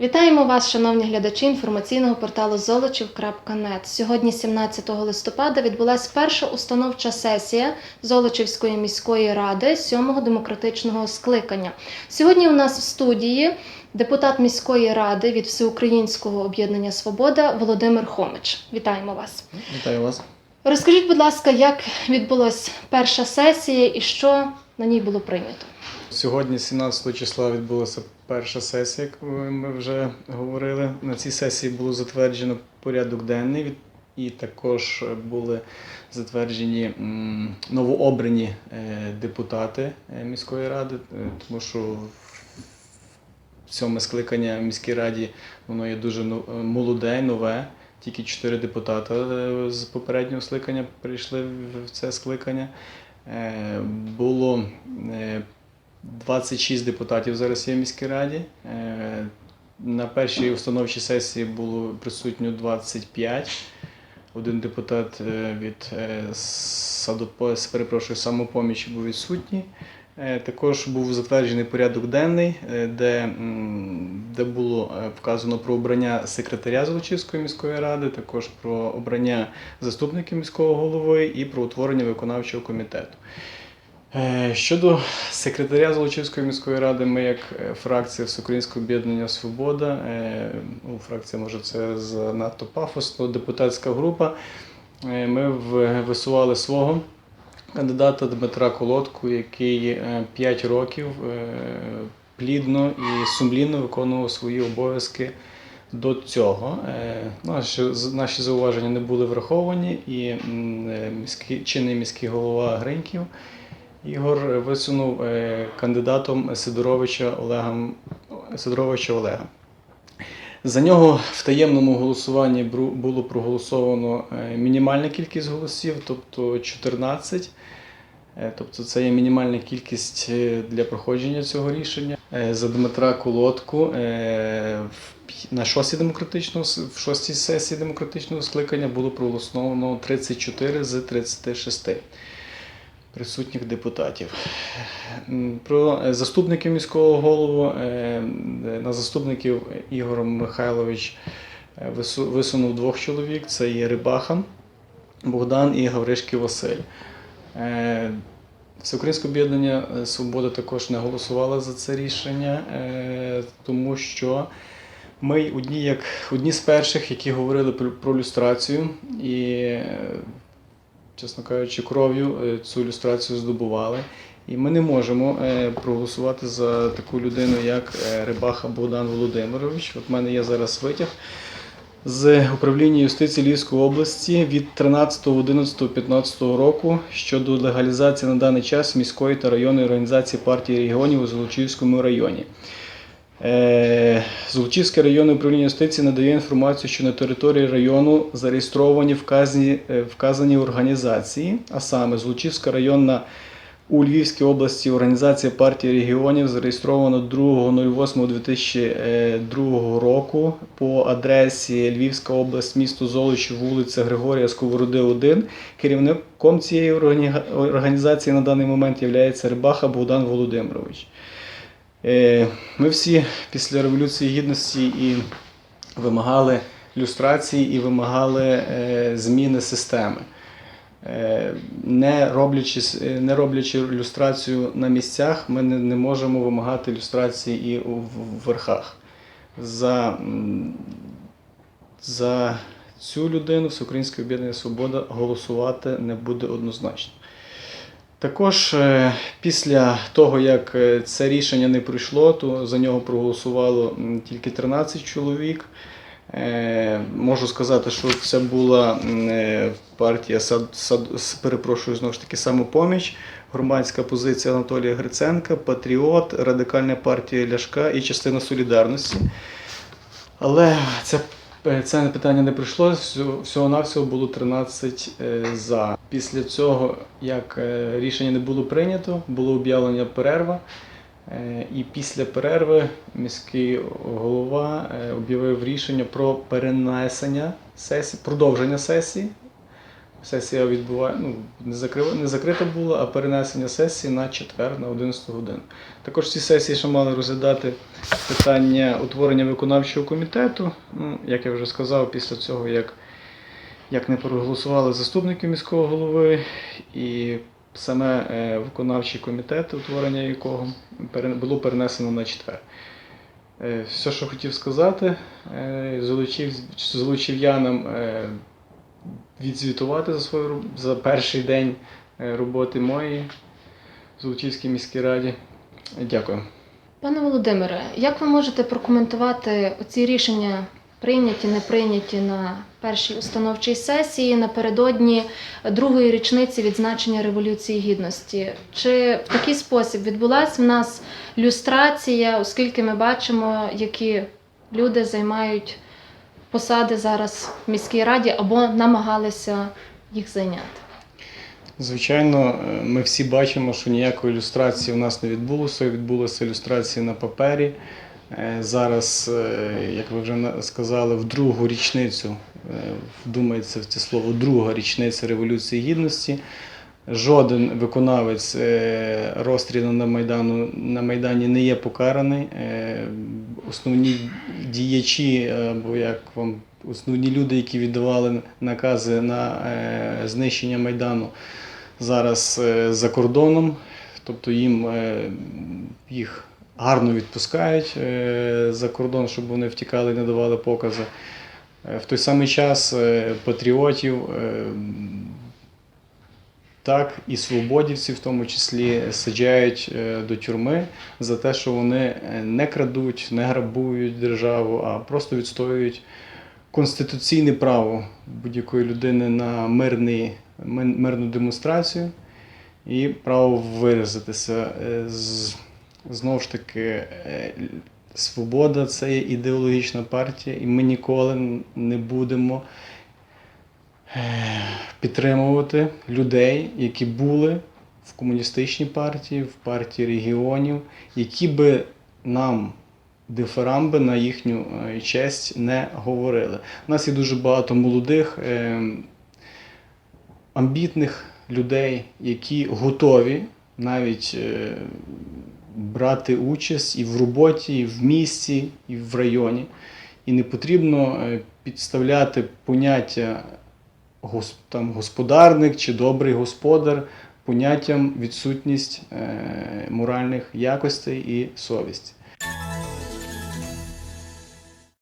Вітаємо вас, шановні глядачі інформаційного порталу Золочів.нет. Сьогодні, 17 листопада, відбулася перша установча сесія Золочівської міської ради 7-го демократичного скликання. Сьогодні у нас в студії депутат міської ради від Всеукраїнського об'єднання Свобода Володимир Хомич. Вітаємо вас. Вітаю вас. Розкажіть, будь ласка, як відбулася перша сесія і що на ній було прийнято? Сьогодні, 17 числа, відбулася перша сесія, як ми вже говорили. На цій сесії було затверджено порядок денний і також були затверджені новообрані е, депутати е, міської ради, е, тому що в сьоме скликання в міській раді воно є дуже ну- молоде, нове. Тільки чотири депутата е, з попереднього скликання прийшли в- це скликання. Було 26 депутатів зараз є в міській раді. Е, На першій установчій сесії було присутньо 25. Один депутат е, від е, садопо, перепрошую, самопомічі був відсутній. Також був затверджений порядок денний, де, де було вказано про обрання секретаря Золочівської міської ради, також про обрання заступників міського голови і про утворення виконавчого комітету. Е, Щодо секретаря Золочівської міської ради, ми як е, фракція Всеукраїнського об'єднання Свобода, е, ну, фракція може це занадто пафосно, депутатська група. Ми висували свого кандидата Дмитра Колодку, який 5 років плідно і сумлінно виконував свої обов'язки до цього. Наші, з- наші зауваження не були враховані, і міський, чинний міський голова Гриньків Ігор висунув е, кандидатом Сидоровича Олега, Сидоровича Олега. За нього в таємному голосуванні було проголосовано е, мінімальна кількість голосів, тобто 14. Е, Тобто це є мінімальна кількість для проходження цього рішення. За Дмитра Колодку на шостій демократичного в шостій сесії демократичного скликання було проголосовано 34 з 36 присутніх депутатів. Про е, заступників міського голову е, е, на заступників Ігор Михайлович висунув двох чоловік: це є Рибаха Богдан і Гавришки Василь. Всеукраїнське об'єднання Свобода також не голосувало за це рішення, тому що ми одні, як, одні з перших, які говорили про, люстрацію, і, чесно кажучи, кров'ю е, цю люстрацію здобували. І ми не можемо е, проголосувати за таку людину, як е, Рибаха Богдан Володимирович. От в мене є зараз витяг з управління юстиції Львівської області від 13.11.15 року щодо легалізації на даний час міської та районної організації партії регіонів у Золочівському районі. Е, Золочівське районне управління юстиції надає інформацію, що на території району зареєстровані вказані, е, вказані організації, а саме Золочівська районна у Львівській області організація партії регіонів зареєстровано 2.08.2002 року по адресі Львівська область, місто Золочів, вулиця Григорія Сковороди, 1. Керівником цієї організації на даний момент є Рибаха Богдан Володимирович. Е, Ми всі після Революції Гідності і вимагали люстрації і вимагали е, зміни системи. Е, Не роблячи, не роблячи люстрацію на місцях, ми не, не можемо вимагати люстрації і в верхах. За, за цю людину Всеукраїнське об'єднання Свобода голосувати не буде однозначно. Також е, після того, як е, це рішення не пройшло, то за нього проголосувало тільки 13 чоловік. Е, Можу сказати, що це була партія перепрошую знову ж таки самопоміч, громадська позиція Анатолія Гриценка, Патріот, Радикальна партія Ляшка і частина Солідарності. Але е, це питання не прийшло. всього- Всього-навсього було 13 е, за. Після цього, як е, рішення не було прийнято, було об'явлення перерва. Е, І після перерви міський голова е, об'явив рішення про перенесення сесії, продовження сесії сесія відбуває, ну, не, закрива, не закрита була, а перенесення сесії на четвер на 11 годину. Також ці сесії ще мали розглядати питання утворення виконавчого комітету. Ну, як я вже сказав, після цього, як, як не проголосували заступники міського голови і саме е, виконавчий комітет, утворення якого було перенесено на четвер. Е, Все, що хотів сказати, е, залучив, залучів'янам е, відзвітувати за свою за перший день е, роботи моєї в Золочівській міській раді. Дякую. Пане Володимире, як ви можете прокоментувати оці рішення, прийняті, не прийняті на першій установчій сесії напередодні другої річниці відзначення Революції Гідності? Чи в такий спосіб відбулася в нас люстрація, оскільки ми бачимо, які люди займають посади зараз в міській раді або намагалися їх зайняти? Звичайно, е, ми всі бачимо, що ніякої ілюстрації у нас не відбулося. Відбулася ілюстрація на папері. Е, Зараз, е, як ви вже сказали, в другу річницю, вдумається в це слово, друга річниця Революції Гідності. Жоден виконавець е, розстрілу на, Майдану, на Майдані не є покараний. Е, Основні діячі, е, або як вам основні люди, які віддавали накази на знищення Майдану, зараз за кордоном, тобто їм їх гарно відпускають за кордон, щоб вони втікали і не давали покази. В той самий час патріотів, так і свободівців, в тому числі, саджають е, до тюрми за те, що вони е, не крадуть, не грабують державу, а просто відстоюють конституційне право будь-якої людини на мирний, мирну демонстрацію і право виразитися. Е, Знову ж таки, свобода це є ідеологічна партія, і ми ніколи не будемо підтримувати людей, які були в комуністичній партії, в партії регіонів, які би нам дифирамби на їхню е, честь не говорили. У нас є дуже багато молодих, е, амбітних людей, які готові навіть е, брати участь і в роботі, і в місті, і в районі. І не потрібно е, підставляти поняття там, господарник чи добрий господар поняттям відсутність е, моральних якостей і совісті.